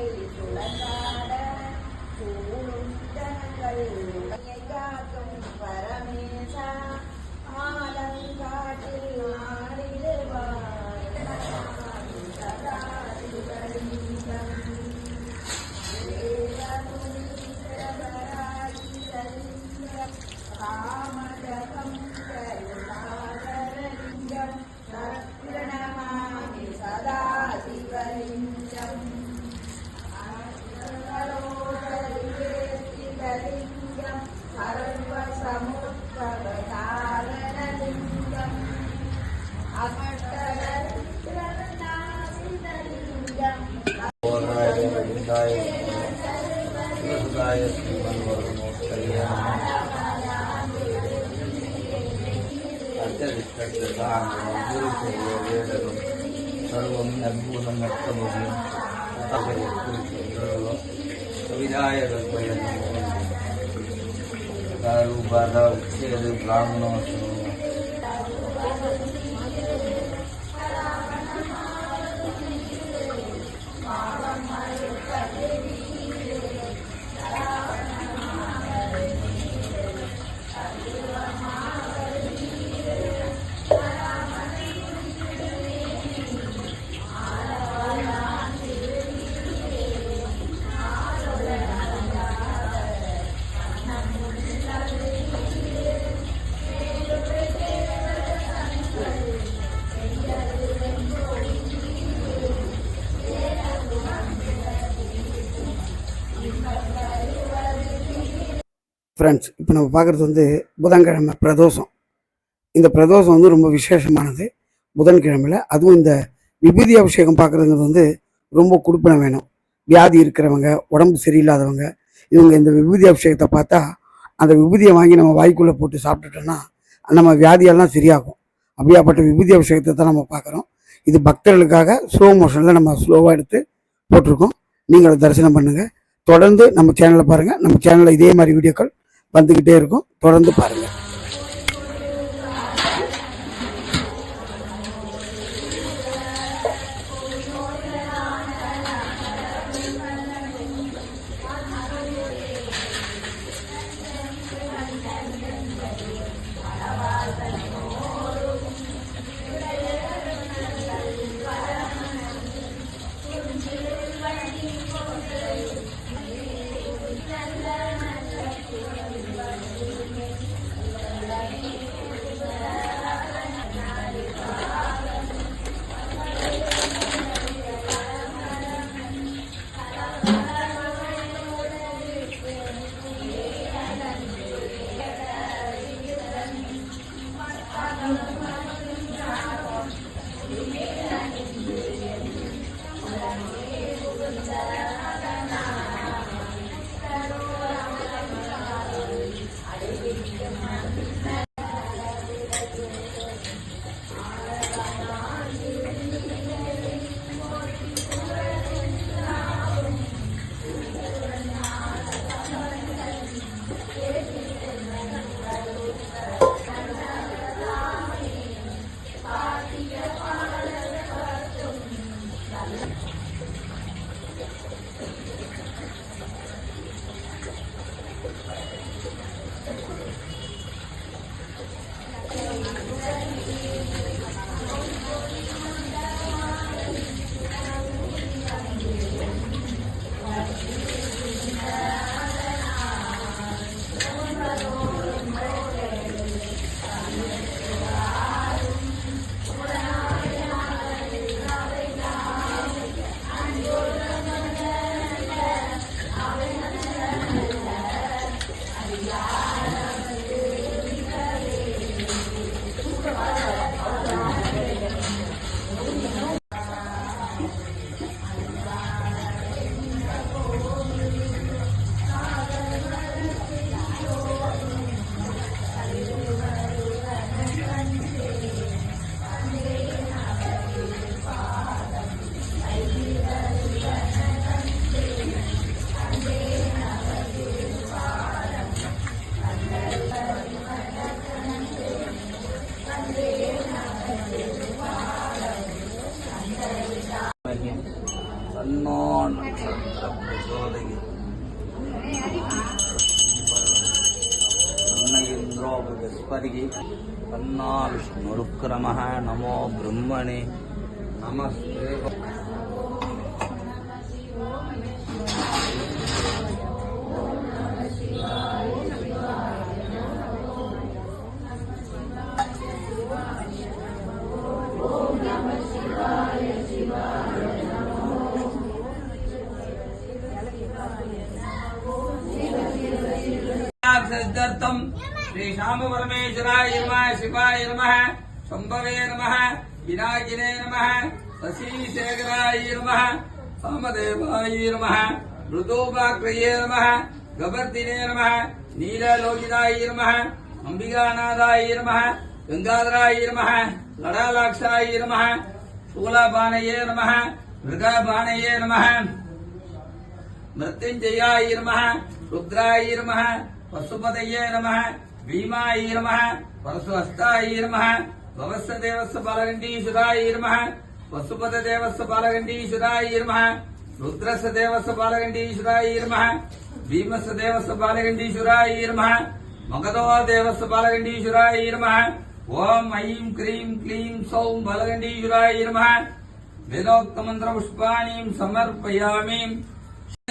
Let's go. விவசாய ஸ்ரீமன் வருமோத்தய சர்வம் அத்தகைய குறிப்பிட்டோ கவிதாய ரூபாத உச்சேது பிராமணோசனம் ஃப்ரெண்ட்ஸ் இப்போ நம்ம பார்க்குறது வந்து புதன்கிழமை பிரதோஷம். இந்த பிரதோஷம் வந்து ரொம்ப விசேஷமானது. புதன்கிழமையில் அதுவும் இந்த விபூதி அபிஷேகம் பார்க்குறதுங்கிறது வந்து ரொம்ப கொடுப்பின வேணும். வியாதி இருக்கிறவங்க உடம்பு சரியில்லாதவங்க இவங்க இந்த விபூதி அபிஷேகத்தை பார்த்தா அந்த விபூதியை வாங்கி நம்ம வாய்க்குள்ளே போட்டு சாப்பிட்டுட்டோம்னா நம்ம வியாதியெல்லாம் சரியாகும். அப்படியாப்பட்ட விபூதி அபிஷேகத்தை தான் நம்ம பார்க்குறோம் இது பக்தர்களுக்காக ஸ்லோ மோஷனில் நம்ம ஸ்லோவாக எடுத்து போட்டிருக்கோம். நீங்கள் அதை தரிசனம் பண்ணுங்கள் தொடர்ந்து நம்ம சேனலை பாருங்கள் நம்ம சேனலில் இதே மாதிரி வீடியோக்கள் வந்துக்கிட்டே இருக்கும். தொடர்ந்து பாருங்கள் बृहस्पतिः तन्ना नमो ब्रह्मणे नमस्ते। सिद्धार्थम ஸ்ரீசாம பரமேஸ்வராய நம சிவாய நம சம்பவே நம விநாயகனே நம சசிசேகராய நம சாமதேவாய நம ருதோபாக்கிரயே நம கபர்த்தினே நம நீலலோகிதாய நம அம்பிகாநாதாய நம கங்காதராய நம லடாலாட்சாய நம சூலாபானையே நம மிருகாபானையே நம மிருத்யுஞ்சயாய நம ருத்ராய நம பசுபதையே நம భీమాయ నమ పరశు హస్తాయ నమ భవస్స దేవస్వ బాలగండీశ్వరాయ నమ వసుపద దేవస్వ బాలగండీశ్వరాయ నమ రుద్రస్వ దేవస్వ బాలగండీశ్వరాయ నమ భీమస్వ దేవస్వ బాలగండీశ్వరాయ నమ మగధో దేవస్వ బాలగండీశ్వరాయ నమ ఓం ఐం క్రీం క్లీం సౌం బాలగండీశ్వరాయ నమ వేదోక్తమంత్ర పుష్పాణి సమర్పయామి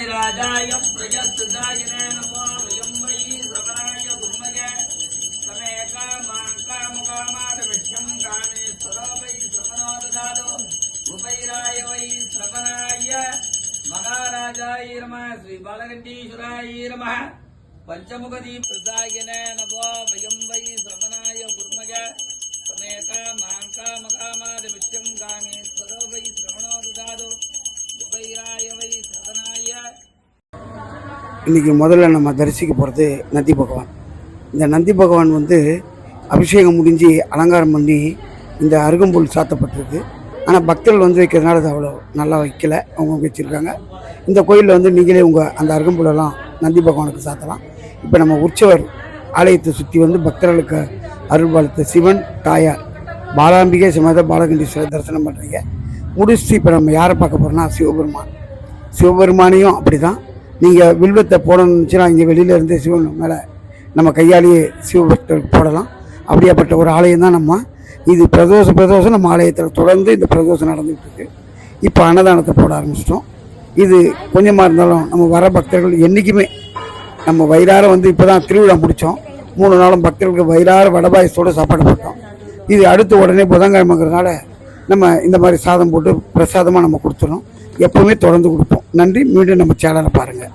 రాజాయ ప్రజాయ ஸ்ரீ பாலகண்டீஸ்வராய பஞ்சமுகதி பிரசாயன நமோ வயம் வை சிரவணாய குர்மக சமேதா மாம் காம காமாத விஷ்யம் இன்னைக்கு முதல்ல நம்ம தரிசிக்க போகிறது நந்தி பகவான். இந்த நந்தி பகவான் வந்து அபிஷேகம் முடிஞ்சு அலங்காரம் பண்ணி இந்த அருகம்புல் சாத்தப்பட்டிருக்கு. ஆனால் பக்தர்கள் வந்து வைக்கிறதுனால அது அவ்வளோ நல்லா வைக்கலை. அவங்க வச்சுருக்காங்க. இந்த கோயிலில் வந்து நீங்களே உங்கள் அந்த அருகம்புல்லெல்லாம் நந்தி பகவானுக்கு சாத்தலாம். இப்போ நம்ம உற்சவர் ஆலயத்தை சுற்றி வந்து பக்தர்களுக்கு அருள்பாலித்த சிவன் தாயார் பாலாம்பிகை சமேத பாலகண்டீஸ்வரர் தரிசனம் பண்ணுறீங்க முடிச்சுட்டு இப்போ நம்ம யாரை பார்க்க போகிறோம்னா சிவபெருமான். சிவபெருமானையும் அப்படி தான் நீங்கள் வில்வத்தை போடணுச்சுன்னா இங்கே வெளியிலேருந்து சிவன் மேலே நம்ம கையாலேயே சிவபக்தருக்கு போடலாம். அப்படியாப்பட்ட ஒரு ஆலயம் தான் நம்ம. இது பிரதோஷம் பிரதோஷம் நம்ம ஆலயத்தில் தொடர்ந்து இந்த பிரதோஷம் நடந்துகிட்டு இருக்கு. இப்போ அன்னதானத்தை போட ஆரம்பிச்சிட்டோம். இது கொஞ்சமாக இருந்தாலும் நம்ம வர பக்தர்கள் என்றைக்குமே நம்ம வயிறார வந்து இப்போ தான் திருவிழா முடித்தோம் மூணு நாளும் பக்தர்களுக்கு வயிறார வடபாயசத்தோடு சாப்பாடு போட்டோம். இது அடுத்து உடனே புதன்கிழமைங்கிறதுனால நம்ம இந்த மாதிரி சாதம் போட்டு பிரசாதமாக நம்ம கொடுத்துடணும் எப்போவுமே தொடர்ந்து கொடுப்போம். நன்றி. மீண்டும் நம்ம சேனலை பாருங்கள்